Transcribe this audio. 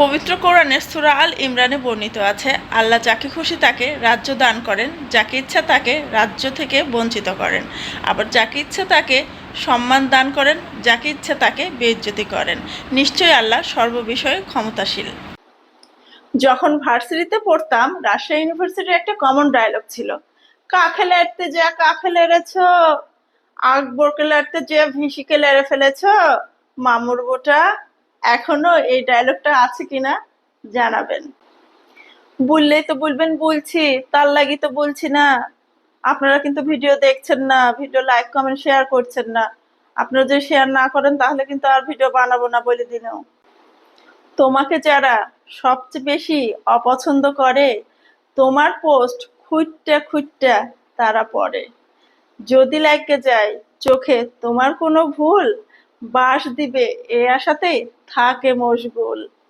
পবিত্র কোরআনের সুরা আল ইমরানে বর্ণিত আছে, আল্লাহ যাকে খুশি তাকে রাজ্য দান করেন, যাকে ইচ্ছা তাকে রাজ্য থেকে বঞ্চিত করেন। আবার যাকে ইচ্ছা তাকে সম্মান দান করেন, যাকে ইচ্ছা তাকে বেইজ্জতি করেন। নিশ্চয়ই আল্লাহ সর্ববিষয়ে ক্ষমতাশীল। যখন ভার্সিটিতে পড়তাম, রাজশাহী ইউনিভার্সিটির একটা কমন ডায়লগ ছিল কাকে লেড়তে যা কাকে লেড়েছ আকবরকে লেড়তে যে, ভিসিকে লেড়ে ফেলেছ? মামুর বোটা এখনও এই ডায়লগটা আছে কিনা জানাবেন। বললেই তো বলবেন, বলছি, তার লাগি তো বলছি না। আপনারা কিন্তু ভিডিও দেখছেন না ভিডিও লাইক কমেন্ট শেয়ার করছেন না। আপনারা যদি শেয়ার না করেন, তাহলে কিন্তু আর ভিডিও বানাবো না বলে দিনেও তোমাকে যারা সবচেয়ে বেশি অপছন্দ করে, তোমার পোস্ট খুঁটটা খুঁটটা তারা পড়ে। যদি লাগে যায়, চোখে তোমার কোনো ভুল বাস দিবে এ আশাতেই থাকে মশগুল।